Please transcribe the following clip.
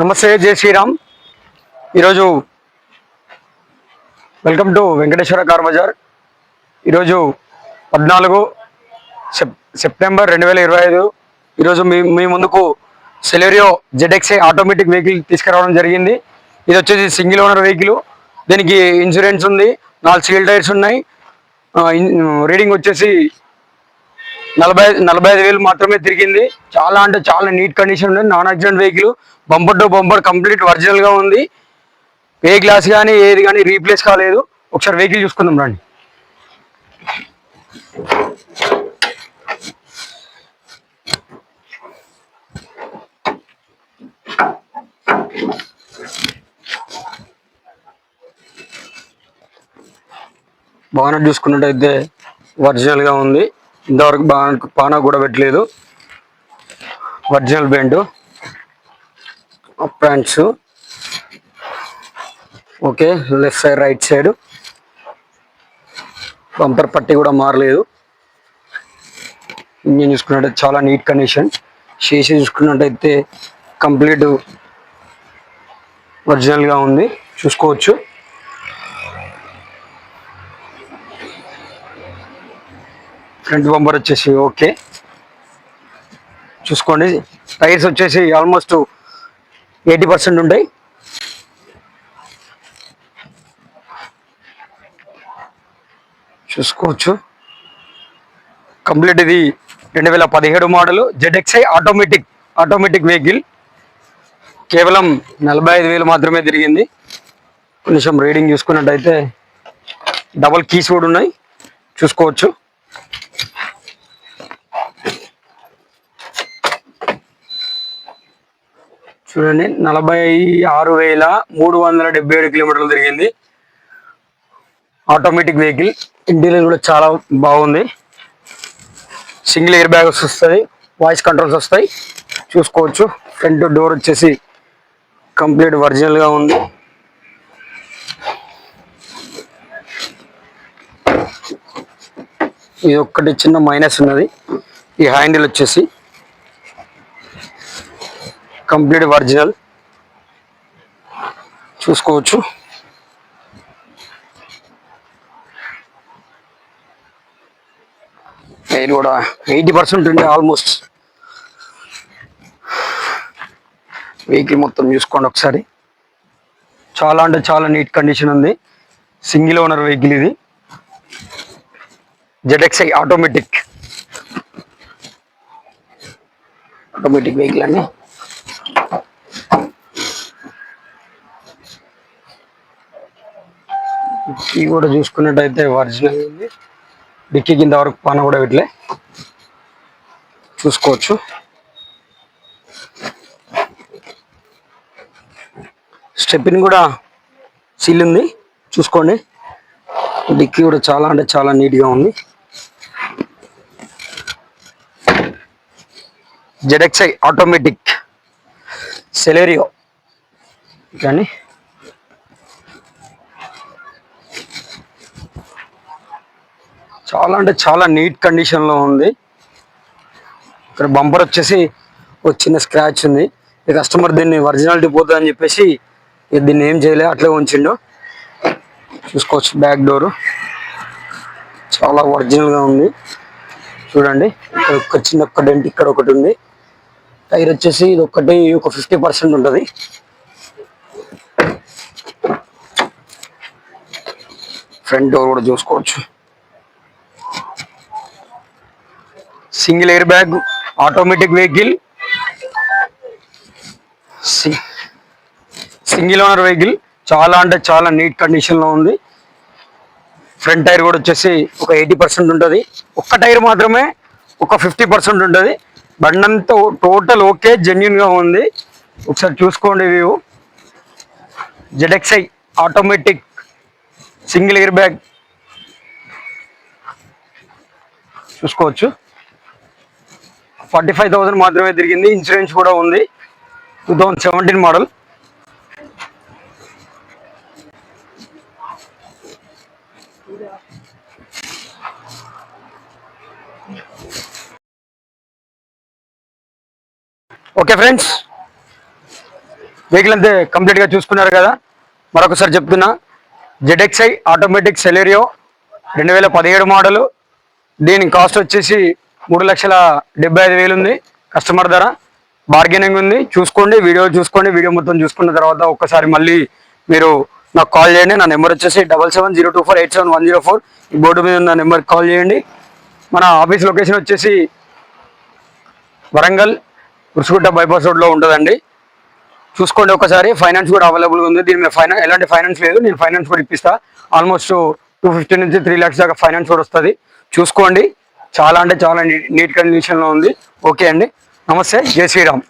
నమస్తే జై శ్రీరామ్. ఈరోజు welcome to Venkateswara car Bazar. ఈరోజు పద్నాలుగు సెప్ సెప్టెంబర్ రెండు వేల ఇరవై ఐదు. ఈరోజు మీ మీ ముందుకు సెలెరియో జెడ్ఎక్స్ఐ ఆటోమేటిక్ వెహికల్ తీసుకురావడం జరిగింది. ఇది వచ్చేసి సింగిల్ ఓనర్ వెహికల్. దీనికి ఇన్సూరెన్స్ ఉంది నాలుగు సీల్ టైర్స్ ఉన్నాయి. రీడింగ్ వచ్చేసి నలభై నలభై ఐదు వేలు మాత్రమే తిరిగింది. చాలా అంటే చాలా నీట్ కండిషన్ ఉంది. Non accident vehicle bumper to bumper complete ఒరిజినల్గా ఉంది. ఏ గ్లాస్ కానీ ఏది కానీ రీప్లేస్ కాలేదు. ఒకసారి వెహికల్ చూసుకుందాం రండి. బానట్ చూసుకున్నట్టయితే ఒరిజినల్గా ఉంది. ఇంతవరకు బాగా పానా కూడా పెట్టలేదు. Original band pants okay left side right side. Bumper పట్టి కూడా మారలేదు. నేను చూసుకున్నట్టయితే చాలా నీట్ కండిషన్. చేసి చూసుకున్నట్టయితే కంప్లీట్ ఒరిజినల్గా ఉంది. చూసుకోవచ్చు. ఫ్రంట్ బంపర్ వచ్చేసి ఓకే. చూసుకోండి. టైర్స్ వచ్చేసి ఆల్మోస్ట్ ఎయిటీ పర్సెంట్ ఉంటాయి. చూసుకోవచ్చు. కంప్లీట్ ఇది రెండు వేల పదిహేడు model. ZXI automatic automatic vehicle కేవలం నలభై ఐదు వేలు మాత్రమే తిరిగింది. కొంచెం రీడింగ్ చూసుకున్నట్టయితే డబల్ కీస్ కూడా ఉన్నాయి. చూసుకోవచ్చు. చూడండి నలభై ఆరు వేల మూడు వందల డెబ్బై ఏడు కిలోమీటర్లు తిరిగింది. ఆటోమేటిక్ వెహికల్ ఇంటీరియర్ కూడా చాలా బాగుంది. సింగిల్ ఎయిర్ బ్యాగ్స్ వస్తుంది వాయిస్ కంట్రోల్స్ వస్తాయి. చూసుకోవచ్చు. ఫ్రంట్ డోర్ వచ్చేసి కంప్లీట్ ఒరిజినల్గా ఉంది. ఇది ఒక్కటి చిన్న మైనస్ ఉన్నది. ఈ హ్యాండిల్ వచ్చేసి కంప్లీట్ ఒరిజినల్. చూసుకోవచ్చు. నేను కూడా ఎయిటీ పర్సెంట్ ఉండే ఆల్మోస్ట్. వెహికల్ మొత్తం చూసుకోండి ఒకసారి. చాలా అంటే చాలా నీట్ కండిషన్ ఉంది. సింగిల్ ఓనర్ వెహికల్ ఇది. జెడ్ఎక్స్ఐ ఆటోమేటిక్ ఆటోమేటిక్ వెహికల్ అండి. ఈ కూడా చూసుకున్నట్టయితే ఒరిజినల్ ఉంది. డిక్కీ కింద వరకు పన కూడా వీటిలే చూసుకోవచ్చు. స్టెప్పిన్ కూడా సీల్ ఉంది. చూసుకోండి. డిక్కీ కూడా చాలా అంటే చాలా నీట్గా ఉంది. ZXI automatic Celerio. కానీ చాలా అంటే చాలా నీట్ కండిషన్లో ఉంది. ఇక్కడ బంపర్ వచ్చేసి ఒక చిన్న స్క్రాచ్ ఉంది. ఈ కస్టమర్ దీన్ని ఒరిజినాలిటీ పోతుంది అని చెప్పేసి దీన్ని ఏం చేయలే అట్లే ఉంచిండు. చూసుకోవచ్చు బ్యాక్ డోర్. చాలా ఒరిజినల్గా ఉంది. చూడండి ఇక్కడ ఒక చిన్న ఒక డెంట్ ఇక్కడ ఒకటి ఉంది. టైర్ వచ్చేసి ఇది ఒకటి ఒక ఫిఫ్టీ పర్సెంట్ ఉంటుంది. ఫ్రంట్ డోర్ కూడా చూసుకోవచ్చు. Single air bag automatic vehicle single owner vehicle చాలా అంటే చాలా నీట్ కండిషన్లో ఉంది. ఫ్రంట్ టైర్ కూడా వచ్చేసి ఒక ఎయిటీ పర్సెంట్ ఉంటుంది. ఒక్క టైర్ మాత్రమే ఒక ఫిఫ్టీ పర్సెంట్ ఉంటుంది. బండంతా టోటల్ ఓకే జెన్యున్గా ఉంది. ఒకసారి చూసుకోండి view. ZXI automatic single air bag చూసుకోవచ్చు. ఫార్టీ ఫైవ్ థౌసండ్ మాత్రమే తిరిగింది. ఇన్సూరెన్స్ కూడా ఉంది. Two thousand seventeen model okay friends vehicle అంతే కంప్లీట్గా చూసుకున్నారు కదా? మరొకసారి చెప్తున్నా జెడెక్స్ఐ ఆటోమేటిక్ సెలేరియో రెండు వేల పదిహేడు మోడలు దీని కాస్ట్ వచ్చేసి మూడు లక్షల డెబ్బై ఐదు వేలు ఉంది. కస్టమర్ ధర బార్గెనింగ్ ఉంది. చూసుకోండి వీడియో చూసుకోండి వీడియో మొత్తం చూసుకున్న తర్వాత ఒక్కసారి మళ్ళీ మీరు నాకు కాల్ చేయండి. నా నెంబర్ వచ్చేసి double seven zero two four eight seven one zero four ఈ బోర్డు మీద ఉన్న నెంబర్కి కాల్ చేయండి. మన ఆఫీస్ లొకేషన్ వచ్చేసి వరంగల్ కుర్సుగుట్ట బైపాస్ రోడ్లో ఉంటుందండి. చూసుకోండి ఒకసారి ఫైనాన్స్ కూడా అవైలబుల్గా ఉంది. దీని మీద ఫైనాన్స్ ఎలాంటి ఫైనాన్స్ లేదు. నేను ఫైనాన్స్ కూడా ఇప్పిస్తా. ఆల్మోస్ట్ టూ ఫిఫ్టీ నుంచి త్రీ ల్యాక్స్ దాకా ఫైనాన్స్ కూడా వస్తుంది. చూసుకోండి. చాలా అంటే చాలా నీట్ కండిషన్లో ఉంది. ఓకే అండి. నమస్తే. జై శ్రీరామ్.